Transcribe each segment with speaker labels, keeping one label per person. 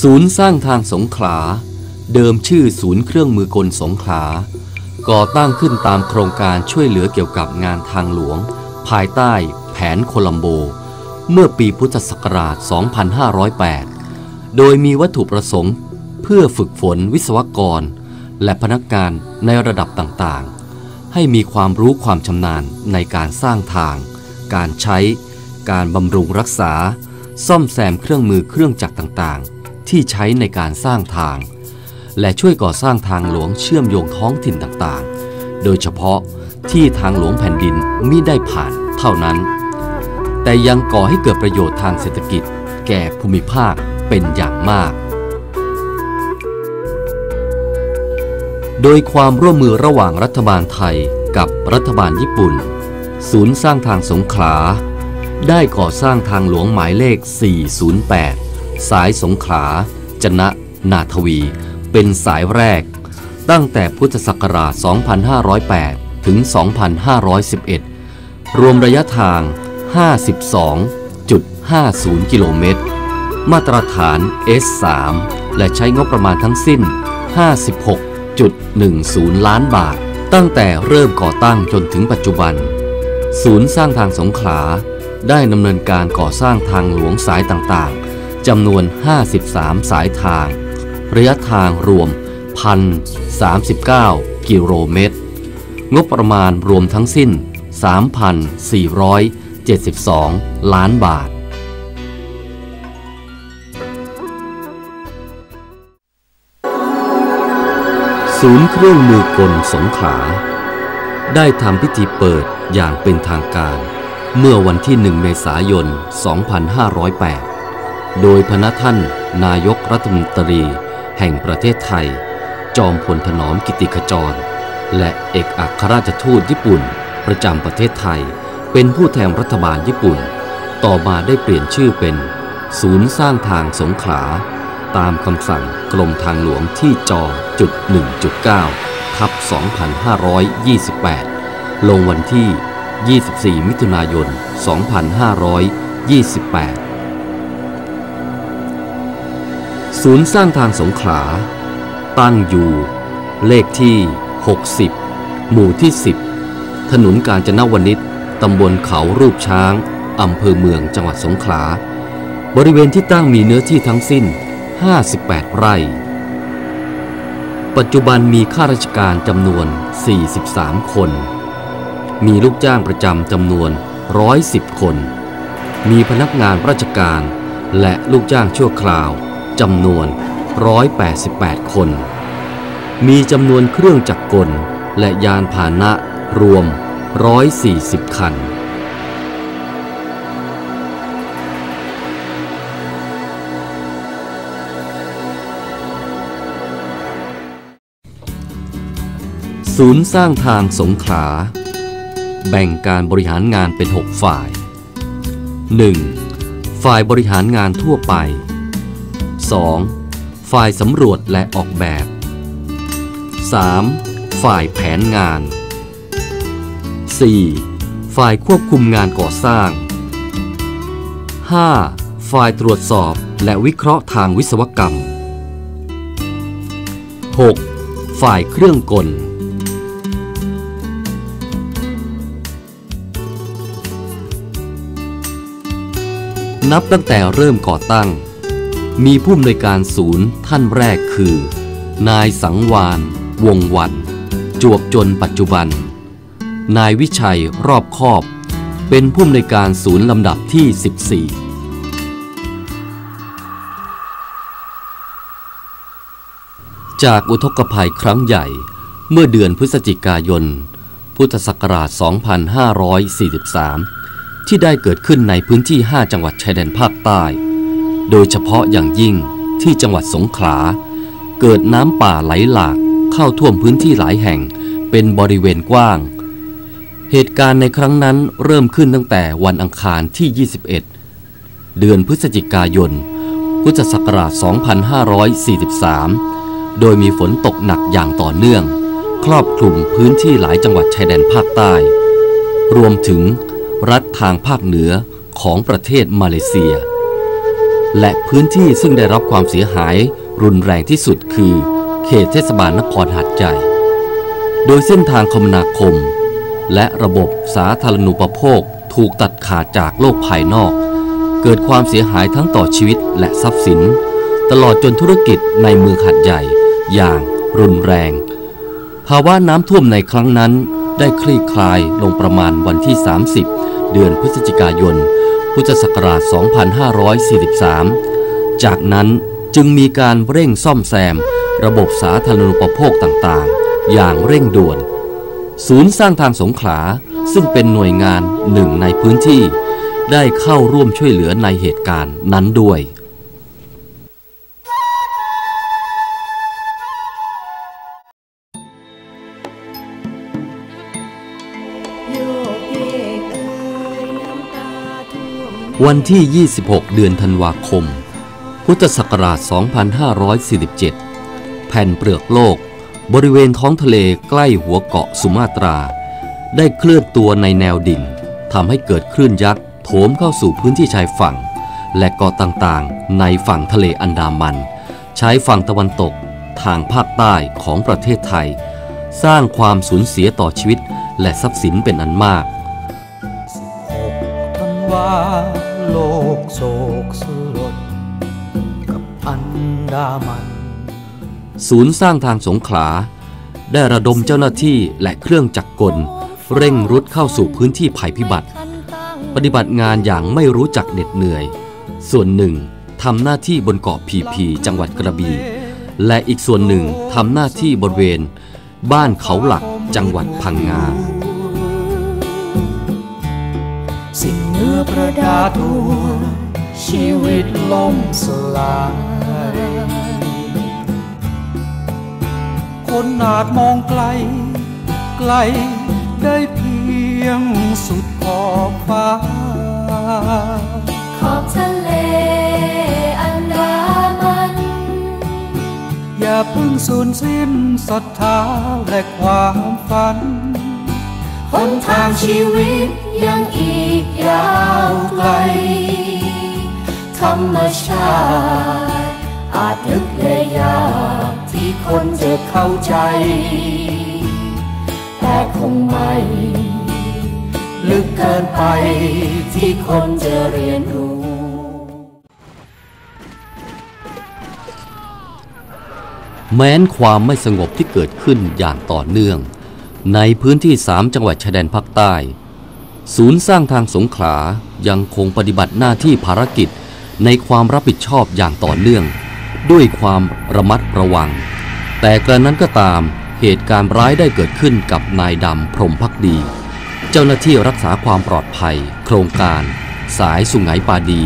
Speaker 1: ศูนย์สร้างทางสงขลา เดิมชื่อศูนย์เครื่องมือกลสงขลา ก่อตั้งขึ้นตามโครงการช่วยเหลือเกี่ยวกับงานทางหลวง ภายใต้แผนโคลัมโบ เมื่อปีพุทธศักราช 2508 โดยมีวัตถุประสงค์ เพื่อฝึกฝนวิศวกร และพนักงานในระดับต่างๆ ให้มีความรู้ความชำนาญในการสร้างทาง การใช้ การบำรุงรักษา ซ่อมแซมเครื่องมือเครื่องจักรต่างๆ ที่ใช้ในการสร้างทาง และช่วยก่อสร้างทางหลวงเชื่อมโยงท้องถิ่นต่างๆ โดยเฉพาะที่ทางหลวงแผ่นดินมิได้ผ่านเท่านั้น แต่ยังก่อให้เกิดประโยชน์ทางเศรษฐกิจ แก่ภูมิภาคเป็นอย่างมาก โดยความร่วมมือระหว่างรัฐบาลไทยกับรัฐบาลญี่ปุ่น ศูนย์สร้างทางสงขลา ได้ก่อสร้างทางหลวงหมายเลข 408 สายสงขลาจนะนาทวี เป็นสายแรก ตั้งแต่พุทธศักราช 2508 ถึง 2511 รวมระยะทาง 52.50 กิโลเมตร มาตรฐาน S3 และใช้งบประมาณทั้งสิ้น 56.10 ล้านบาท ตั้งแต่เริ่มก่อตั้งจนถึงปัจจุบัน ศูนย์สร้างทางสงขลาได้ดำเนินการก่อสร้างทางหลวงสายต่างๆ จำนวน 53 สายทาง ระยะทางรวม 1,039 กิโลเมตร งบประมาณรวมทั้งสิ้น 3,472 ล้านบาทศูนย์เครื่องมือกลสงขลาได้ทำพิธีเปิดอย่างเป็นทางการ เมื่อวันที่ 1 เมษายน 2508 โดยพระท่านนายกรัฐมนตรี แห่งประเทศไทย จอมพลถนอมกิติขจร และเอกอัครราชทูตญี่ปุ่น ประจำประเทศไทย เป็นผู้แทนรัฐบาลญี่ปุ่น ต่อมาได้เปลี่ยนชื่อเป็น ศูนย์สร้างทางสงขลา ตามคำสั่งกรมทางหลวงที่จอจุด1.9ทับ2528 ลงวันที่ 24 มิถุนายน 2528 ศูนย์สร้างทางสงขลา ตั้งอยู่ เลขที่ 60 หมู่ที่ 10 ถนนกาญจนวนิชตำบลเขารูปช้าง อำเภอเมืองจังหวัดสงขลา บริเวณที่ตั้งมีเนื้อที่ทั้งสิ้น 58 ไร่ ปัจจุบันมีข้าราชการจำนวน 43 คน มีลูกจ้างประจำจำนวน 110 คน มีพนักงานราชการและลูกจ้างชั่วคราว จำนวน 188 คน มีจำนวนเครื่องจักรกลและยานพาหนะรวม 140 คัน ศูนย์สร้างทางสงขลา แบ่งการบริหารงานเป็น 6 ฝ่าย 1. ฝ่ายบริหารงานทั่วไป 2. ฝ่ายสำรวจและออกแบบ 3. ฝ่ายแผนงาน 4. ฝ่ายควบคุมงานก่อสร้าง 5. ฝ่ายตรวจสอบและวิเคราะห์ทางวิศวกรรม 6. ฝ่ายเครื่องกล นับตั้งแต่เริ่มก่อตั้ง มีผู้อำนวยการศูนย์ท่านแรกคือ นายสังวานวงวัน จวบจนปัจจุบัน นายวิชัยรอบคอบ เป็นผู้อำนวยการศูนย์ลำดับที่ 14จากอุทกภัยครั้งใหญ่เมื่อเดือนพฤศจิกายน พุทธศักราช 2543 ที่ได้เกิดขึ้นในพื้นที่ 5 จังหวัดชายแดนภาคใต้ โดยเฉพาะอย่างยิ่งที่จังหวัดสงขลา เกิดน้ำป่าไหลหลากเข้าท่วมพื้นที่หลายแห่งเป็นบริเวณกว้าง เหตุการณ์ในครั้งนั้นเริ่มขึ้นตั้งแต่วันอังคารที่ 21 เดือนพฤศจิกายน พุทธศักราช 2543 โดยมีฝนตกหนักอย่างต่อเนื่อง ครอบคลุมพื้นที่หลายจังหวัดชายแดนภาคใต้ รวมถึงรัฐทางภาคเหนือของประเทศมาเลเซีย และพื้นที่ซึ่งได้รับความเสียหายรุนแรงที่สุดคือ เขตเทศบาลนครหาดใหญ่ โดยเส้นทางคมนาคม และระบบสาธารณูปโภคถูกตัดขาดจากโลกภายนอก เกิดความเสียหายทั้งต่อชีวิตและทรัพย์สิน ตลอดจนธุรกิจในเมืองหาดใหญ่ อย่างรุนแรง ภาวะน้ำท่วมในครั้งนั้นได้คลี่คลายลงประมาณวันที่ 30 เดือนพฤศจิกายน พุทธศักราช 2543 จากนั้นจึงมีการเร่งซ่อมแซม ระบบสาธารณูปโภคต่างๆ อย่างเร่งด่วน ศูนย์สร้างทางสงขลาซึ่งเป็นหน่วยงานหนึ่งในพื้นที่ ได้เข้าร่วมช่วยเหลือในเหตุการณ์นั้นด้วย วันที่ 26 เดือนธันวาคม พุทธศักราช 2547 แผ่นเปลือกโลก บริเวณท้องทะเลใกล้หัวเกาะสุมาตรา ได้เคลื่อนตัวในแนวดิ่งทำให้เกิดคลื่นยักษ์โถมเข้าสู่พื้นที่ชายฝั่ง และเกาะต่างๆ ในฝั่งทะเลอันดามัน ใช้ฝั่งตะวันตกทางภาคใต้ของประเทศไทย สร้างความสูญเสียต่อชีวิตและทรัพย์สินเป็นอันมาก
Speaker 2: โลกโศกสลดกับอันดามัน
Speaker 1: ศูนย์สร้างทางสงขลา ได้ระดมเจ้าหน้าที่และเครื่องจักรกล เร่งรุดเข้าสู่พื้นที่ภัยพิบัติ ปฏิบัติงานอย่างไม่รู้จักเหน็ดเหนื่อย ส่วนหนึ่งทำหน้าที่บนเกาะพีพีจังหวัดกระบี่ และอีกส่วนหนึ่งทำหน้าที่บริเวณ บ้านเขาหลักจังหวัดพังงา
Speaker 2: สิ่งเหนื้อประดาตัว ชีวิตล่มสลาย คนอาจมองไกล ไกลได้เพียงสุดขอบฟ้า
Speaker 3: ขอบทะเลอันดามัน
Speaker 2: อย่าเพิ่งสูญสิ้นศรัทธาและความฝัน
Speaker 3: หนทางชีวิตยังอีกยาวไกล ธรรมชาติ อาจลึกและยากที่คนจะเข้าใจ แต่คงไม่ ลึกเกินไปที่คนจะเรียนรู้
Speaker 1: แม้นความไม่สงบที่เกิดขึ้นอย่างต่อเนื่อง ในพื้นที่สามจังหวัดชายแดนภาคใต้ ศูนย์สร้างทางสงขลายังคงปฏิบัติหน้าที่ภารกิจในความรับผิดชอบอย่างต่อเนื่อง ด้วยความระมัดระวัง แต่กระนั้นก็ตามเหตุการณ์ร้ายได้เกิดขึ้นกับนายดำพรมพักดี เจ้าหน้าที่รักษาความปลอดภัย โครงการ สายสุงไหงปาดี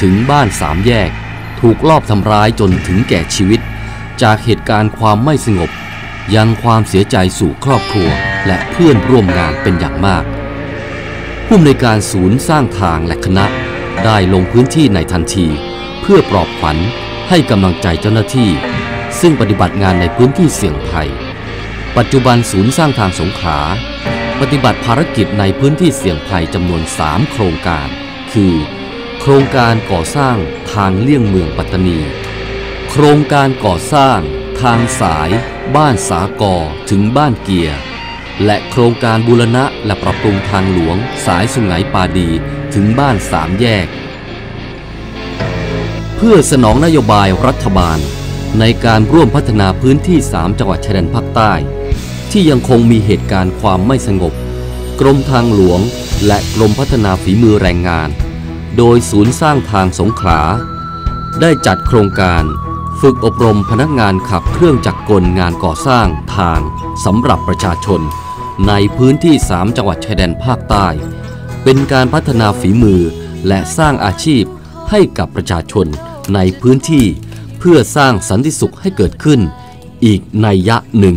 Speaker 1: ถึงบ้านสามแยก ถูกลอบทำร้ายจนถึงแก่ชีวิต จากเหตุการณ์ความไม่สงบ ยังความเสียใจสู่ครอบครัวและเพื่อนร่วมงานเป็นอย่างมากผู้อำนวยการศูนย์สร้างทางและคณะได้ลงพื้นที่ในทันที เพื่อปลอบขวัญให้กำลังใจเจ้าหน้าที่ ซึ่งปฏิบัติงานในพื้นที่เสี่ยงภัย ปัจจุบันศูนย์สร้างทางสงขลาปฏิบัติภารกิจในพื้นที่เสี่ยงภัยจำนวน 3 โครงการ คือ โครงการก่อสร้างทางเลี่ยงเมืองปัตตานี โครงการก่อสร้าง ทางสายบ้านสากอถึงบ้านเกียร์ และโครงการบูรณะและปรับปรุงทางหลวงสายสุไหงปาดีถึงบ้านสามแยก เพื่อสนองนโยบายรัฐบาล ในการร่วมพัฒนาพื้นที่ 3 จังหวัดชายแดนภาคใต้ ที่ยังคงมีเหตุการณ์ความไม่สงบ กรมทางหลวง และกรมพัฒนาฝีมือแรงงาน โดยศูนย์สร้างทางสงขลาได้จัดโครงการ ฝึกอบรมพนักงานขับเครื่องจักรกลงานก่อสร้างทางสำหรับประชาชน ในพื้นที่ 3 จังหวัดชายแดนภาคใต้ เป็นการพัฒนาฝีมือและสร้างอาชีพให้กับประชาชนในพื้นที่ เพื่อสร้างสันติสุขให้เกิดขึ้น อีกนัยยะหนึ่ง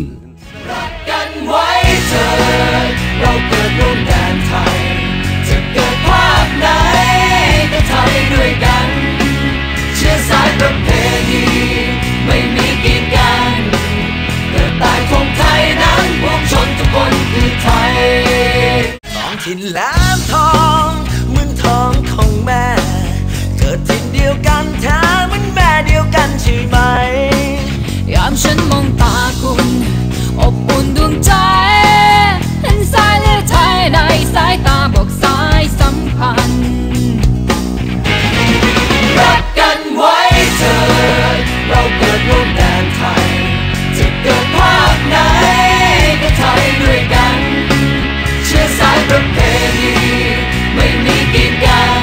Speaker 4: กินกัน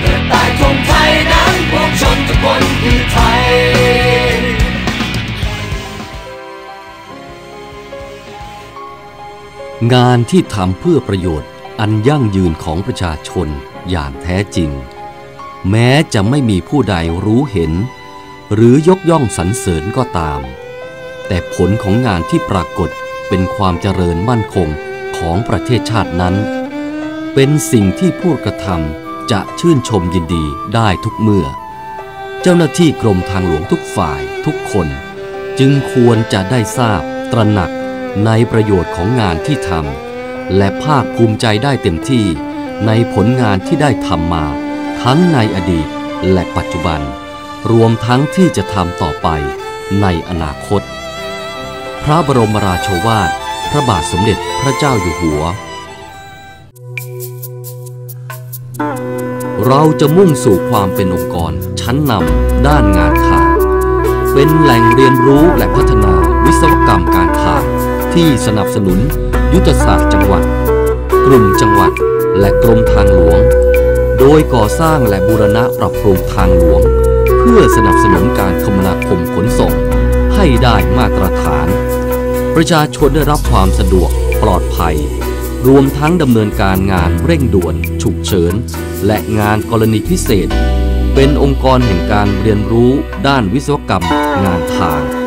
Speaker 4: เกิดใต้ธงไทยนั้นพวกชนทุกคนคือไทย
Speaker 1: งานที่ทำเพื่อประโยชน์อันยั่งยืนของประชาชนอย่างแท้จริง แม้จะไม่มีผู้ใดรู้เห็น หรือยกย่องสรรเสริญก็ตาม แต่ผลของงานที่ปรากฏเป็นความเจริญมั่นคงของประเทศชาตินั้น เป็นสิ่งที่ผู้กระทำจะชื่นชมยินดีได้ทุกเมื่อ เจ้าหน้าที่กรมทางหลวงทุกฝ่ายทุกคน จึงควรจะได้ทราบตระหนักในประโยชน์ของงานที่ทำและภาคภูมิใจได้เต็มที่ในผลงานที่ได้ทำมา ทั้งในอดีตและปัจจุบัน รวมทั้งที่จะทำต่อไปในอนาคต พระบรมราโชวาท พระบาทสมเด็จพระเจ้าอยู่หัว เราจะมุ่งสู่ความเป็นองค์กร ชั้นนำด้านงานทางเป็นแหล่งเรียนรู้และพัฒนาวิศวกรรมการทางที่สนับสนุน ยุทธศาสตร์จังหวัด กลุ่มจังหวัด และกรมทางหลวง โดยก่อสร้างและบูรณะปรับปรุงทางหลวง เพื่อสนับสนุนการคมนาคมขนส่ง ให้ได้มาตรฐาน ประชาชนได้รับความสะดวกปลอดภัย รวมทั้งดำเนินการงานเร่งด่วน ฉุกเฉิน และงานกรณีพิเศษ เป็นองค์กรแห่งการเรียนรู้ด้านวิศวกรรมงานทาง